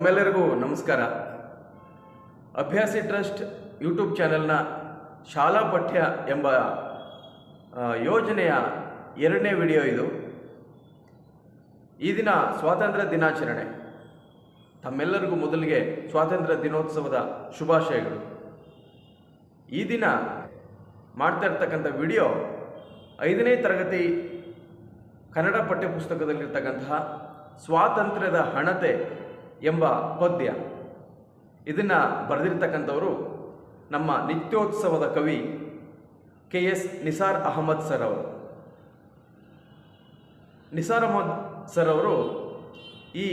ತಮ್ಮೆಲ್ಲರಿಗೂ ನಮಸ್ಕಾರ. ಅಭ್ಯಾಸಿ trust YouTube ಚಾನೆಲ್ನ ಶಾಲಾ ಪಠ್ಯ ಎಂಬ ಯೋಜನೆಯ ಎರಡನೇ ವಿಡಿಯೋ ಇದು. ಈ ದಿನ ಸ್ವಾತಂತ್ರ್ಯ ದಿನಾಚರಣೆ. ತಮ್ಮೆಲ್ಲರಿಗೂ ಮೊದಲಿಗೆ ಸ್ವಾತಂತ್ರ್ಯ ದಿನೋತ್ಸವದ ಶುಭಾಶಯಗಳು. ಈ ದಿನ ಮಾಡ್ತಾ ಇರ್ತಕ್ಕಂಥ ವಿಡಿಯೋ ಐದನೇ ತರಗತಿ ಕನ್ನಡ ಪಠ್ಯಪುಸ್ತಕದಲ್ಲಿರ್ತಕ್ಕಂತಹ ಸ್ವಾತಂತ್ರ್ಯದ ಹಣತೆ ಎಂಬ ಪದ್ಯ. ಇದನ್ನು ಬರೆದಿರ್ತಕ್ಕಂಥವರು ನಮ್ಮ ನಿತ್ಯೋತ್ಸವದ ಕವಿ K S Nisar Ahmed sir ಅವರು. ನಿಸಾರ್ ಅಹಮದ್ ಸರ್ ಅವರು ಈ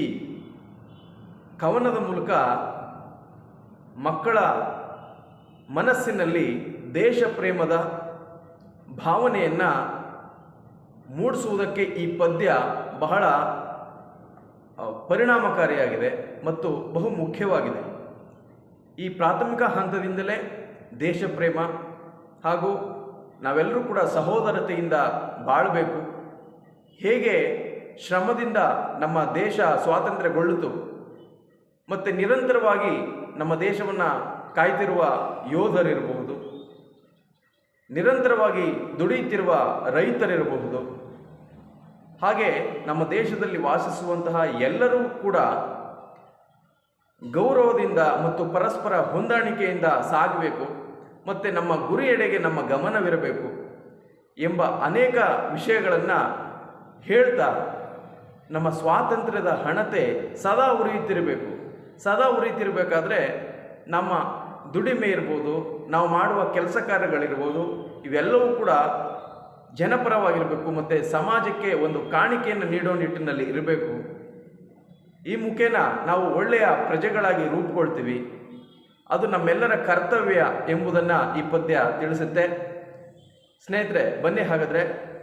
ಕವನದ ಮೂಲಕ ಮಕ್ಕಳ ಮನಸ್ಸಿನಲ್ಲಿ ದೇಶ ಪ್ರೇಮದ ಭಾವನೆಯನ್ನು ಮೂಡಿಸುವುದಕ್ಕೆ ಈ ಪದ್ಯ ಬಹಳ ಪರಿಣಾಮಕಾರಿಯಾಗಿದೆ ಮತ್ತು ಬಹು ಮುಖ್ಯವಾಗಿದೆ. ಈ ಪ್ರಾಥಮಿಕ ಹಂತದಿಂದಲೇ ದೇಶ ಪ್ರೇಮ ಹಾಗೂ ನಾವೆಲ್ಲರೂ ಕೂಡ ಸಹೋದರತೆಯಿಂದ ಬಾಳಬೇಕು. ಹೇಗೆ ಶ್ರಮದಿಂದ ನಮ್ಮ ದೇಶ ಸ್ವಾತಂತ್ರ್ಯಗೊಳ್ಳಿತು ಮತ್ತು ನಿರಂತರವಾಗಿ ನಮ್ಮ ದೇಶವನ್ನು ಕಾಯ್ತಿರುವ ಯೋಧರಿರಬಹುದು, ನಿರಂತರವಾಗಿ ದುಡಿಯುತ್ತಿರುವ ರೈತರಿರಬಹುದು ಹಾಗೆ ನಮ್ಮ ದೇಶದಲ್ಲಿ ವಾಸಿಸುವಂತಹ ಎಲ್ಲರೂ ಕೂಡ ಗೌರವದಿಂದ ಮತ್ತು ಪರಸ್ಪರ ಹೊಂದಾಣಿಕೆಯಿಂದ ಸಾಗಬೇಕು, ಮತ್ತು ನಮ್ಮ ಗುರಿಯೆಡೆಗೆ ನಮ್ಮ ಗಮನವಿರಬೇಕು ಎಂಬ ಅನೇಕ ವಿಷಯಗಳನ್ನು ಹೇಳ್ತಾ ನಮ್ಮ ಸ್ವಾತಂತ್ರ್ಯದ ಹಣತೆ ಸದಾ ಉರಿಯುತ್ತಿರಬೇಕು. ಸದಾ ಉರಿಯುತ್ತಿರಬೇಕಾದ್ರೆ ನಮ್ಮ ದುಡಿಮೆ ಇರ್ಬೋದು, ನಾವು ಮಾಡುವ ಕೆಲಸ ಕಾರ್ಯಗಳಿರ್ಬೋದು, ಇವೆಲ್ಲವೂ ಕೂಡ ಜನಪರವಾಗಿರಬೇಕು ಮತ್ತು ಸಮಾಜಕ್ಕೆ ಒಂದು ಕಾಣಿಕೆಯನ್ನು ನೀಡೋ ನಿಟ್ಟಿನಲ್ಲಿ ಇರಬೇಕು. ಈ ಮುಖೇನ ನಾವು ಒಳ್ಳೆಯ ಪ್ರಜೆಗಳಾಗಿ ರೂಪುಗೊಳ್ತೀವಿ ಅದು ನಮ್ಮೆಲ್ಲರ ಕರ್ತವ್ಯ ಎಂಬುದನ್ನು ಈ ಪದ್ಯ ತಿಳಿಸುತ್ತೆ. ಸ್ನೇಹಿತರೆ, ಬನ್ನಿ ಹಾಗಾದರೆ.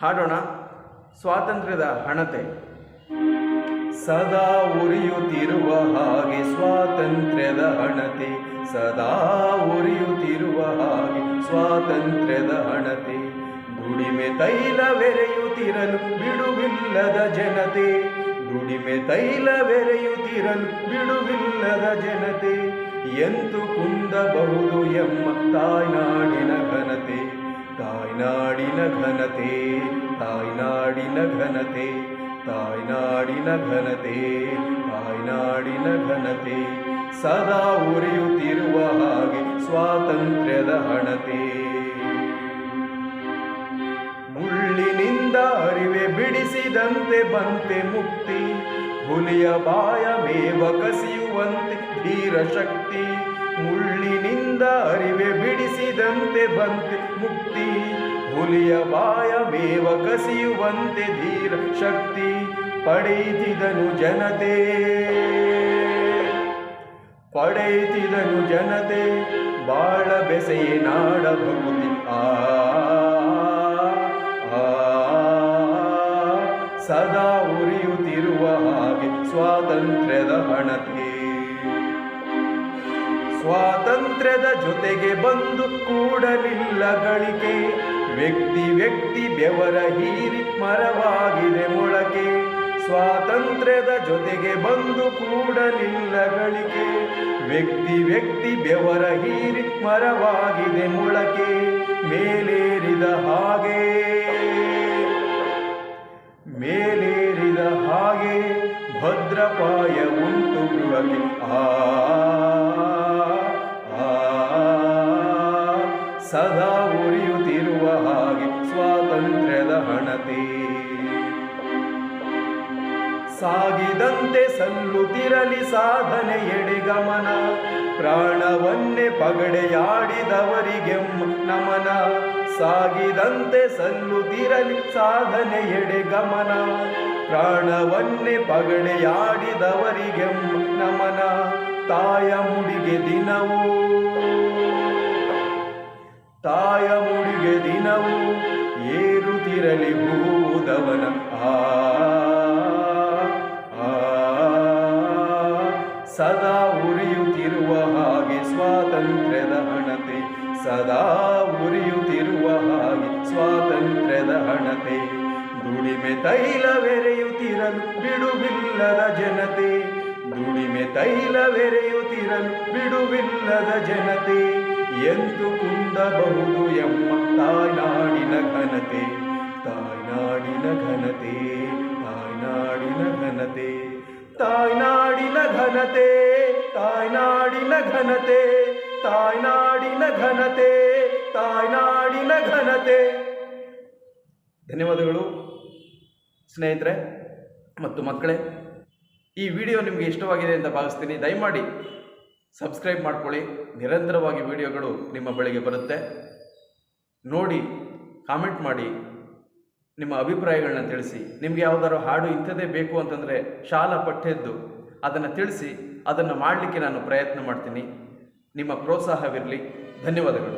ಹಾಡೋಣ. ಸ್ವಾತಂತ್ರ್ಯದ ಹಣತೆ. ಸದಾ ಉರಿಯುತ್ತಿರುವ ಹಾಗೆ ಸ್ವಾತಂತ್ರ್ಯದ ಹಣತೆ. ಸದಾ ಉರಿಯುತ್ತಿರುವ ಹಾಗೆ ಸ್ವಾತಂತ್ರ್ಯದ ಹಣತೆ. ದುಡಿಮೆ ತೈಲವೆರೆಯುತ್ತಿರಲು ಬಿಡುವಿಲ್ಲದ ಜನತೆ. ದುಡಿಮೆ ತೈಲವೆರೆಯುತ್ತಿರಲು ಬಿಡುವಿಲ್ಲದ ಜನತೆ. ಎಂತು ಕುಂದಬಹುದು ಎಂಬ ತಾಯ್ನಾಡಿನ ಘನತೆ. ತಾಯ್ನಾಡಿನ ಘನತೆ ತಾಯ್ನಾಡಿನ ಘನತೆ ತಾಯ್ನಾಡಿನ ಘನತೆ ತಾಯ್ನಾಡಿನ ಘನತೆ. ಸದಾ ಉರಿಯುತ್ತಿರುವ ಹಾಗೆ ಸ್ವಾತಂತ್ರ್ಯದ ಹಣತೆ. ಮುಳ್ಳಿನಿಂದ ಅರಿವೆ ಬಿಡಿಸಿದಂತೆ ಬಂತೆ ಮುಕ್ತಿ. ಹುಲಿಯ ಬಾಯ ಮೇವ ಕಸಿಯುವಂತೆ ಧೀರ ಶಕ್ತಿ. ಮುಳ್ಳಿನಿಂದ ಅರಿವೆ ಬಿಡಿಸಿದಂತೆ ಬಂತೆ ಮುಕ್ತಿ. ಹುಲಿಯ ಬಾಯ ಮೇವ ಕಸಿಯುವಂತೆ ಧೀರ ಶಕ್ತಿ. ಪಡೆಯುತ್ತಿದನು ಜನತೆ. ಪಡೆಯುತ್ತಿದನು ಜನತೆ. ಬಾಳ ಬೆಸೆಯೇ ನಾಡ ಆ, ಸದಾ ಉರಿಯುತ್ತಿರುವ ಹಾಗೆ ಸ್ವಾತಂತ್ರ್ಯದ ಹಣತೆ ಸ್ವಾತಂತ್ರ್ಯದ ಜೊತೆಗೆ ಬಂದು ಕೂಡಲಿಲ್ಲ ಗಳಿಕೆ. ವ್ಯಕ್ತಿ ವ್ಯಕ್ತಿ ಬೆವರ ಹೀರಿ ಮರವಾಗಿದೆ ಮೊಳಕೆ. ಸ್ವಾತಂತ್ರ್ಯದ ಜೊತೆಗೆ ಬಂದು ಕೂಡಲಿಲ್ಲ ಗಳಿಕೆ. ವ್ಯಕ್ತಿ ವ್ಯಕ್ತಿ ಬೆವರ ಹೀರಿ ಮರವಾಗಿದೆ ಮೊಳಕೆ. ಮೇಲೇರಿದ ಹಾಗೆ ಮೇಲೇರಿದ ಹಾಗೆ ಭದ್ರಪಾಯ ಉಂಟು ಗೃಹಕ್ಕೆ. ಆ ಸದಾ ಉರಿಯುತ್ತಿರುವ ಹಾಗೆ ಸ್ವಾತಂತ್ರ್ಯದ ಹಣತೆ. ಸಾಗಿದಂತೆ ಸಲ್ಲುತ್ತಿರಲಿ ಸಾಧನೆ ಎಡೆಗಮನ ಪ್ರಾಣವನ್ನೇ ಪಗಡೆಯಾಡಿದವರಿಗೆ ನಮನ. ಸಾಗಿದಂತೆ ಸಲ್ಲುತ್ತಿರಲಿ ಸಾಧನೆ ಎಡೆ ಗಮನ. ಪ್ರಾಣವನ್ನೇ ಪಗಡೆಯಾಡಿದವರಿಗೆ ನಮನ. ತಾಯ ಮುಡಿಗೆ ದಿನವೂ. ತಾಯ ಮುಡಿಗೆ ದಿನವೂ ಏರುತ್ತಿರಲಿ ಹೂದವನ. ಆ ಸದಾ ಉರಿಯುತ್ತಿರುವ ಹಾಗೆ ಸ್ವಾತಂತ್ರ್ಯದ ಹಣತೆ ಸದಾ ಉರಿಯುತ್ತಿರುವ ಹಾಗೆ ಸ್ವಾತಂತ್ರ್ಯದ ಹಣತೆ. ದುಡಿಮೆ ತೈಲವೆರೆಯುತ್ತಿರಲು ಬಿಡುವಿಲ್ಲದ ಜನತೆ. ದುಡಿಮೆ ತೈಲವೆರೆಯುತ್ತಿರಲು ಬಿಡುವಿಲ್ಲದ ಜನತೆ. ಎಂದು ಕುಂದಬಹುದು ಎಂಬ ತಾಯ್ನಾಡಿನ ಘನತೆ. ತಾಯ್ನಾಡಿನ ಘನತೆ ತಾಯ್ನಾಡಿನ ಘನತೆ. ತಾಯ್ನಾಡಿನ ಘನತೆ ತಾಯ್ನಾಡಿನ ಘನತೆ. ತಾಯ್ನಾಡಿನ ಘನತೆ ತಾಯ್ನಾಡಿನ ಘನತೆ. ಧನ್ಯವಾದಗಳು ಸ್ನೇಹಿತರೆ ಮತ್ತು ಮಕ್ಕಳೇ. ಈ ವಿಡಿಯೋ ನಿಮಗೆ ಇಷ್ಟವಾಗಿದೆ ಅಂತ ಭಾವಿಸ್ತೀನಿ. ದಯಮಾಡಿ ಸಬ್ಸ್ಕ್ರೈಬ್ ಮಾಡ್ಕೊಳ್ಳಿ. ನಿರಂತರವಾಗಿ ವಿಡಿಯೋಗಳು ನಿಮ್ಮ ಬಳಿಗೆ ಬರುತ್ತೆ. ನೋಡಿ, ಕಾಮೆಂಟ್ ಮಾಡಿ, ನಿಮ್ಮ ಅಭಿಪ್ರಾಯಗಳನ್ನ ತಿಳಿಸಿ. ನಿಮಗೆ ಯಾವುದಾದ್ರು ಹಾಡು ಇಂಥದ್ದೇ ಬೇಕು ಅಂತಂದರೆ ಶಾಲಾ ಪಠ್ಯದ್ದು, ಅದನ್ನು ತಿಳಿಸಿ, ಅದನ್ನು ಮಾಡಲಿಕ್ಕೆ ನಾನು ಪ್ರಯತ್ನ ಮಾಡ್ತೀನಿ. ನಿಮ್ಮ ಪ್ರೋತ್ಸಾಹವಿರಲಿ. ಧನ್ಯವಾದಗಳು.